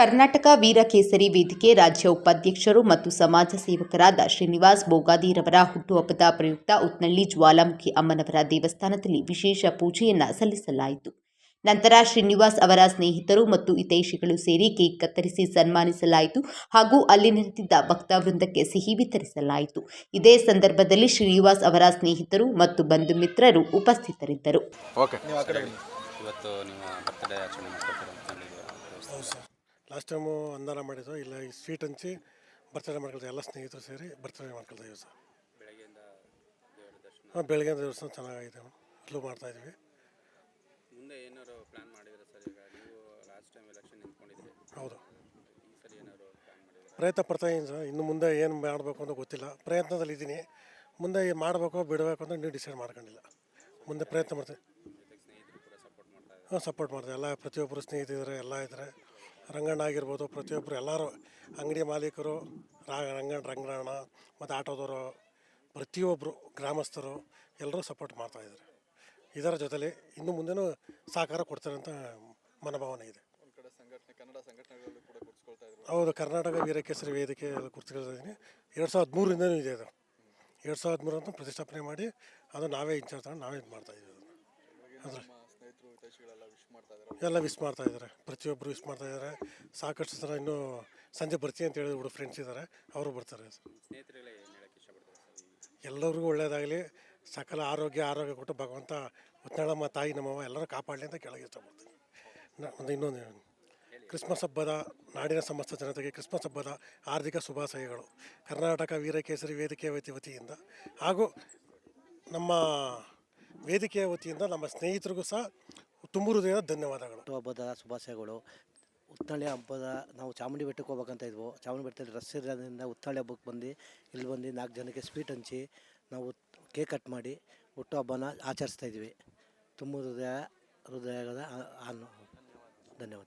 ಕರ್ನಾಟಕ ವೀರಕೇಸರಿ ವೇದಿಕೆ ರಾಜ್ಯ ಉಪಾಧ್ಯಕ್ಷರು ಮತ್ತು ಸಮಾಜ ಸೇವಕರಾದ ಶ್ರೀನಿವಾಸ್ ಬೋಗಾದಿರವರ ಹುಟ್ಟುಹಬ್ಬದ ಪ್ರಯುಕ್ತ ಉತ್ನಳ್ಳಿ ಜ್ವಾಲಾಮುಖಿ ಅಮ್ಮನವರ ದೇವಸ್ಥಾನದಲ್ಲಿ ವಿಶೇಷ ಪೂಜೆಯನ್ನು ಸಲ್ಲಿಸಲಾಯಿತು. ನಂತರ ಶ್ರೀನಿವಾಸ್ ಅವರ ಸ್ನೇಹಿತರು ಮತ್ತು ಹಿತೈಷಿಗಳು ಸೇರಿ ಕೇಕ್ ಕತ್ತರಿಸಿ ಸನ್ಮಾನಿಸಲಾಯಿತು ಹಾಗೂ ಅಲ್ಲಿ ನೆರೆದಿದ್ದ ಭಕ್ತವೃಂದಕ್ಕೆ ಸಿಹಿ ವಿತರಿಸಲಾಯಿತು. ಇದೇ ಸಂದರ್ಭದಲ್ಲಿ ಶ್ರೀನಿವಾಸ್ ಅವರ ಸ್ನೇಹಿತರು ಮತ್ತು ಬಂಧು ಮಿತ್ರರು ಉಪಸ್ಥಿತರಿದ್ದರು ಓಕೆ ಇವತ್ತು ನಿಮ್ಮ ಬರ್ತ್ಡೇ ಆಚರಣೆ ಮಾಡ್ಕೊತೀರ ಅಂದ್ಕೊಂಡಿದ್ದೀರಾ ಹೌದು ಸರ್ ಲಾಸ್ಟ್ ಟೈಮು ಅನ್ನಾರ ಮಾಡಿದ್ದು ಇಲ್ಲ ಈ ಸ್ವೀಟ್ ಹಂಚಿ ಬರ್ತಡೇ ಮಾಡ್ಕೊಳ್ತಾ ಎಲ್ಲ ಸ್ನೇಹಿತರು ಸೇರಿ ಬರ್ತಡೇ ಸರ್. ಬೆಳಗ್ಗೆಯಿಂದ ದೇವರ ದರ್ಶನ. ಹಾಂ ಬೆಳಗ್ಗೆ ದೇವಸ್ಥಾನ ಚೆನ್ನಾಗೈತೆ ಅಲ್ಲೂ ಮಾಡ್ತಾಯಿದ್ವಿ ಮುಂದೆ ಏನಾದ್ರು ಪ್ಲಾನ್ ಮಾಡಿದ್ರೆ ಸರ್? ಈಗ ನೀವು ಲಾಸ್ಟ್ ಟೈಮ್ ಎಲೆಕ್ಷನ್ ನಿಂತ್ಕೊಂಡಿದ್ರಿ ಹೌದು. ಈ ಸರಿ ಏನಾದ್ರು ಪ್ಲ್ಯಾನ್ ಮಾಡಿದ್ರೆ ಪ್ರಯತ್ನ ಪಡ್ತಾ ಇದ್ದೀನಿ ಸರ್. ಇನ್ನು ಮುಂದೆ ಏನು ಮಾಡಬೇಕು ಅಂತ ಗೊತ್ತಿಲ್ಲ. ಪ್ರಯತ್ನದಲ್ಲಿ ಇದ್ದೀನಿ. ಮುಂದೆ ಏನು ಮಾಡಬೇಕು ಬಿಡಬೇಕು ಅಂತ ನೀವು ಡಿಸೈಡ್ ಮಾಡ್ಕೊಂಡಿಲ್ಲ. ಮುಂದೆ ಪ್ರಯತ್ನ ಮಾಡ್ತೀನಿ. ಜೊತೆಗೆ ಸ್ನೇಹಿತರು ಕೂಡ ಸಪೋರ್ಟ್ ಮಾಡ್ತಾ ಇದ್ದಾರೆ. ಹಾಂ ಸಪೋರ್ಟ್ ಮಾಡ್ತಾರೆ ಎಲ್ಲ ಪ್ರತಿಯೊಬ್ಬರು ಸ್ನೇಹಿತರಿದ್ದಾರೆ ಎಲ್ಲ ಇದ್ದಾರೆ. ರಂಗಣ್ಣ ಆಗಿರ್ಬೋದು ಪ್ರತಿಯೊಬ್ಬರು ಎಲ್ಲರೂ ಅಂಗಡಿ ಮಾಲೀಕರು ರಾ ರಂಗಣ್ಣ ರಂಗಣ್ಣ ಮತ್ತು ಆಟೋದವರು ಪ್ರತಿಯೊಬ್ಬರು ಗ್ರಾಮಸ್ಥರು ಎಲ್ಲರೂ ಸಪೋರ್ಟ್ ಮಾಡ್ತಾಯಿದ್ದಾರೆ ಇದರ ಜೊತೆಲಿ ಇನ್ನು ಮುಂದೆನೂ ಸಹಕಾರ ಕೊಡ್ತಾರೆ ಅಂತ ಮನೋಭಾವನೆ ಇದೆ. ಹೌದು ಕರ್ನಾಟಕ ವೀರಕೇಸರಿ ವೇದಿಕೆ ಗುರುತಿಸ್ಕೊಳ್ತಾ ಇದ್ದೀನಿ ಎರಡು ಸಾವಿರದ ಮೂರರಿಂದನೂ ಇದೆ ಅದು. ಎರಡು ಸಾವಿರದ ಮೂರಂತ ಪ್ರತಿಷ್ಠಾಪನೆ ಮಾಡಿ ಅದು ನಾವೇ ಇನ್ಚಾರ್ಜ್ ತಗೊಂಡು ನಾವೇ ಇದು ಮಾಡ್ತಾಯಿದ್ದೀವಿ ಅದ್ರ ಎಲ್ಲ ವಿಶ್ ಮಾಡ್ತಾ ಇದ್ದಾರೆ. ಪ್ರತಿಯೊಬ್ಬರು ವಿಶ್ ಮಾಡ್ತಾ ಇದ್ದಾರೆ. ಸಾಕಷ್ಟು ಸರ ಇನ್ನೂ ಸಂಜೆ ಬರ್ತೀನಿ ಅಂತ ಹೇಳಿದ್ರು ಹುಡುಗ ಫ್ರೆಂಡ್ಸ್ ಇದ್ದಾರೆ ಅವರು ಬರ್ತಾರೆ. ಸರ್? ಎಲ್ಲರಿಗೂ ಒಳ್ಳೆಯದಾಗಲಿ ಸಕಲ ಆರೋಗ್ಯ ಆರೋಗ್ಯ ಕೊಟ್ಟು ಭಗವಂತ ಉತ್ನಾಳಮ್ಮ ತಾಯಿ ನಮ್ಮವ್ವ ಎಲ್ಲರೂ ಕಾಪಾಡಲಿ ಅಂತ ಕೆಳಗೆ ಇಷ್ಟಪಡ್ತೀನಿ. ನ- ಒಂದು ಇನ್ನೊಂದು ಕ್ರಿಸ್ಮಸ್ ಹಬ್ಬದ ನಾಡಿನ ಸಮಸ್ತ ಜನತೆಗೆ ಕ್ರಿಸ್ಮಸ್ ಹಬ್ಬದ ಆರ್ಥಿಕ ಶುಭಾಶಯಗಳು. ಕರ್ನಾಟಕ ವೀರಕೇಸರಿ ವೇದಿಕೆ ವತಿ ವತಿಯಿಂದ ಹಾಗೂ ನಮ್ಮ ವೇದಿಕೆಯ ವತಿಯಿಂದ ನಮ್ಮ ಸ್ನೇಹಿತರಿಗೂ ಸಹ ತುಂಬ ಹೃದಯ ಧನ್ಯವಾದಗಳು. ಹಬ್ಬದ ಶುಭಾಶಯಗಳು. ಉತ್ತಳ್ಳಿ ಹಬ್ಬದ ನಾವು ಚಾಮುಂಡಿ ಬೆಟ್ಟಕ್ಕೆ ಹೋಗ್ಬೇಕಂತ ಇದ್ವು. ಚಾಮುಂಡಿ ಬೆಟ್ಟದಲ್ಲಿ ರಸ್ ಇರೋದ್ರಿಂದ ಉತ್ತಳ್ಳಿ ಹಬ್ಬಕ್ಕೆ ಬಂದು ಇಲ್ಲಿ ಬಂದು ನಾಲ್ಕು ಜನಕ್ಕೆ ಸ್ವೀಟ್ ಹಂಚಿ ನಾವು ಕೇಕ್ ಕಟ್ ಮಾಡಿ ಹುಟ್ಟು ಹಬ್ಬನ ಆಚರಿಸ್ತಾ ಇದ್ವಿ. ತುಂಬ ಹೃದಯ ಹೃದಯದ ಧನ್ಯವಾದಗಳು ಆನು- ಧನ್ಯವಾದ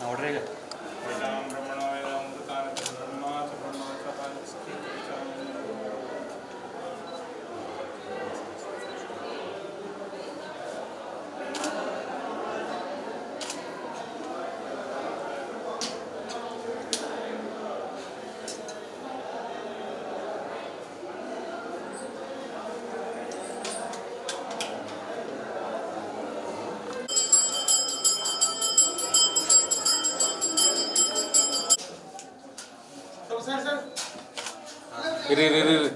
ഓർഡർ അവിടെ ഇരു ഇരു ഇരു ഇരു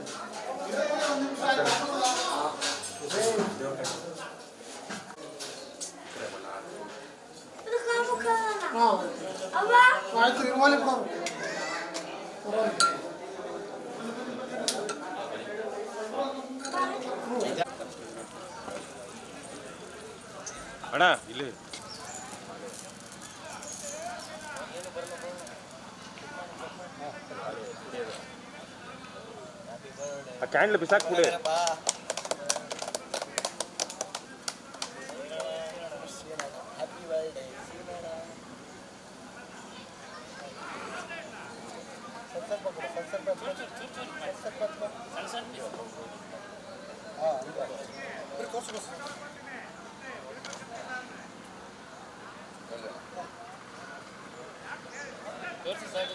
அண்ணா இல்லு Thank you. ಆ ಕ್ಯಾಂಡ್ಲ್ ಬಿಸಾಕ್ಬಿಡಿ ತೋರಿಸಿ ಸಾಕು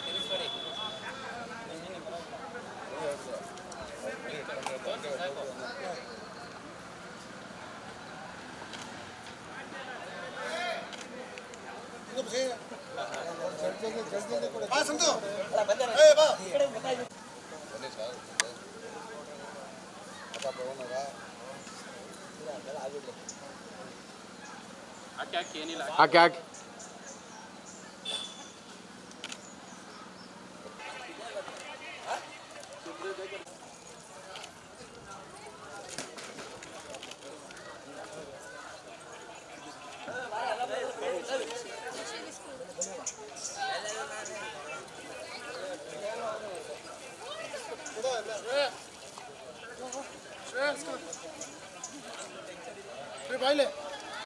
ಹಾಕಿ ಹಾಕಿ ಏನಿಲ್ಲ. ಹಾಕಿ ಹಾಕಿ. రే బాయిలే